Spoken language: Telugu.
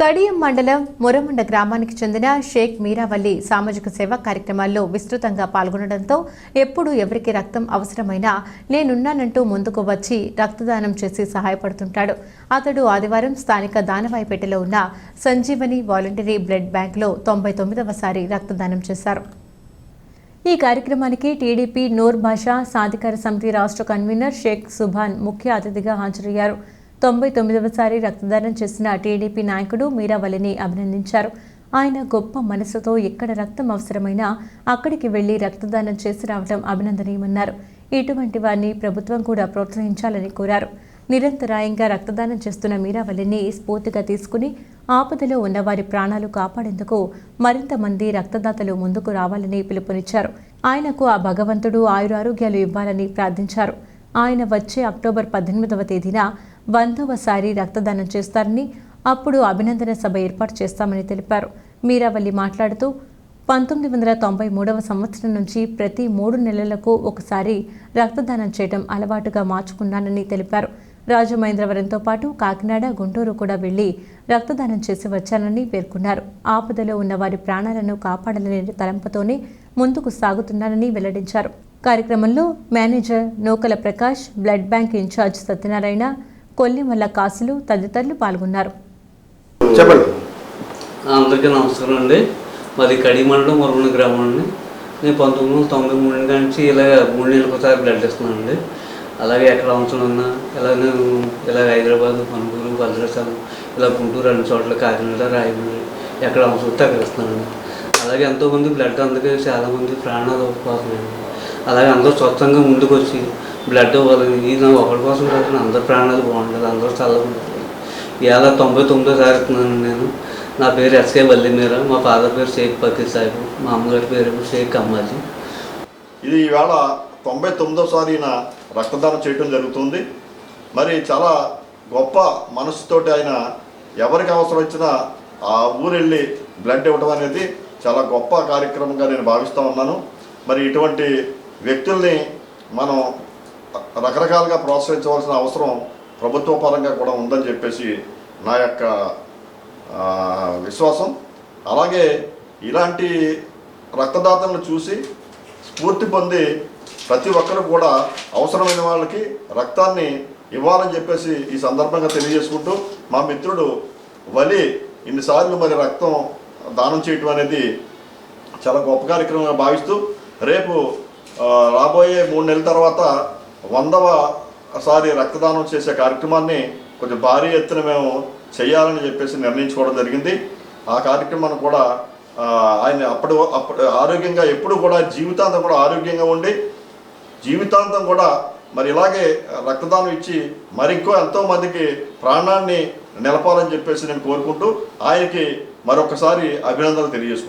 కడియం మండలం మురమండ గ్రామానికి చెందిన షేక్ మీరావల్లి సామాజిక సేవా కార్యక్రమాల్లో విస్తృతంగా పాల్గొనడంతో ఎప్పుడు ఎవరికి రక్తం అవసరమైనా నేనున్నానంటూ ముందుకు వచ్చి రక్తదానం చేసి సహాయపడుతుంటాడు. అతడు ఆదివారం స్థానిక దానవాయిపేటలో ఉన్న సంజీవని వాలంటరీ బ్లడ్ బ్యాంక్లో తొంభై తొమ్మిదవసారి రక్తదానం చేశారు. ఈ కార్యక్రమానికి టీడీపీ నూర్ భాషా సాధికార సమితి రాష్ట్ర కన్వీనర్ షేక్ సుభాన్ ముఖ్య అతిథిగా హాజరయ్యారు. తొంభై తొమ్మిదవసారి రక్తదానం చేసిన టీడీపీ నాయకుడు మీరావల్లిని అభినందించారు. ఆయన గొప్ప మనసుతో ఎక్కడ రక్తం అవసరమైనా అక్కడికి వెళ్ళి రక్తదానం చేసి రావడం అభినందనీయమన్నారు. ఇటువంటి వారిని ప్రభుత్వం కూడా ప్రోత్సహించాలని కోరారు. నిరంతరాయంగా రక్తదానం చేస్తున్న మీరావల్లిని స్ఫూర్తిగా తీసుకుని ఆపదలో ఉన్న వారి ప్రాణాలు కాపాడేందుకు మరింత మంది రక్తదాతలు ముందుకు రావాలని పిలుపునిచ్చారు. ఆయనకు ఆ భగవంతుడు ఆయురారోగ్యాలు ఇవ్వాలని ప్రార్థించారు. ఆయన వచ్చే అక్టోబర్ పద్దెనిమిదవ తేదీన వందవసారి రక్తదానం చేస్తారని అప్పుడు అభినందన సభ ఏర్పాటు చేస్తామని తెలిపారు. మీరావల్లి మాట్లాడుతూ పంతొమ్మిది వందల తొంభై మూడవ సంవత్సరం నుంచి ప్రతి మూడు నెలలకు ఒకసారి రక్తదానం చేయడం అలవాటుగా మార్చుకున్నానని తెలిపారు. రాజమహేంద్రవరంతో పాటు కాకినాడ గుంటూరు కూడా వెళ్ళి రక్తదానం చేసి వచ్చానని పేర్కొన్నారు. ఆపదలో ఉన్న వారి ప్రాణాలను కాపాడాలనే తలంపతోనే ముందుకు సాగుతున్నానని వెల్లడించారు. కార్యక్రమంలో manager Nookala Prakash blood bank in charge Satyanarayana Kollimalla Kasulu తదితరులు పాల్గొన్నారు. చెప్పండి. అందరికీ నమస్కారం అండి. మాది కడి మండలం మురమణ గ్రామం అండి. నేను పంతొమ్మిది వందల తొంభై మూడు నుంచి ఇలాగ మూడు నెలలకు ఒకసారి బ్లడ్ ఇస్తున్నాను అండి అలాగే ఎక్కడ అవసరం ఉన్నా ఇలా నేను ఇలా హైదరాబాద్ మనుగూరు భద్రాచలం ఇలా గుంటూరు అన్ని చోట్ల కాకినాడ రాయమండ్రి ఎక్కడ అవసరం వస్తే అక్కడ ఇస్తున్నానండి అలాగే ఎంతోమంది బ్లడ్ అందుకే చాలామంది ప్రాణాలు పోతున్నాయండి అలాగే అందరూ స్వచ్ఛంగా ముందుకు వచ్చి బ్లడ్ ఇవ్వాలని ఇది నా ఒకరి కోసం కాకుండా అందరి ప్రాణాలు బాగుంటుంది అందరూ చల్లగా ఉంటుంది ఇవాళ తొంభై తొమ్మిదో తారీఖునాను నేను నా పేరు ఎస్కే వల్లి మీర మా ఫాదర్ పేరు షేక్ ఫకీర్ సాహిబ్ మా అమ్మగారి పేరు షేక్ అమ్మాజీ ఇది ఈవేళ తొంభై తొమ్మిదోసారిన రక్తదానం చేయటం జరుగుతుంది. మరి చాలా గొప్ప మనసుతోటి ఆయన ఎవరికి అవసరం వచ్చినా ఆ ఊరెళ్ళి బ్లడ్ ఇవ్వడం అనేది చాలా గొప్ప కార్యక్రమంగా నేను భావిస్తూ ఉన్నాను. మరి ఇటువంటి వ్యక్తుల్ని మనం రకరకాలుగా ప్రోత్సహించవలసిన అవసరం ప్రభుత్వ పరంగా కూడా ఉందని చెప్పేసి నా యొక్క విశ్వాసం. అలాగే ఇలాంటి రక్తదాతలను చూసి స్ఫూర్తి పొంది ప్రతి ఒక్కరు కూడా అవసరమైన వాళ్ళకి రక్తాన్ని ఇవ్వాలని చెప్పేసి ఈ సందర్భంగా తెలియజేసుకుంటూ మా మిత్రుడు వలి ఇన్నిసార్లు మరి రక్తం దానం చేయటం అనేది చాలా గొప్ప కార్యక్రమంగా భావిస్తూ రేపు రాబోయే మూడు నెలల తర్వాత వందవ సారి రక్తదానం చేసే కార్యక్రమాన్ని కొంచెం భారీ ఎత్తున మేము చేయాలని చెప్పేసి నిర్ణయించుకోవడం జరిగింది. ఆ కార్యక్రమాన్ని కూడా ఆయన అప్పుడు అప్పుడు ఆరోగ్యంగా ఎప్పుడు కూడా జీవితాంతం కూడా ఆరోగ్యంగా ఉండి జీవితాంతం కూడా మరి ఇలాగే రక్తదానం ఇచ్చి మరింకో ఎంతో మందికి ప్రాణాన్ని నిలపాలని చెప్పేసి నేను కోరుకుంటూ ఆయనకి మరొకసారి అభినందనలు తెలియజేసుకుంటాను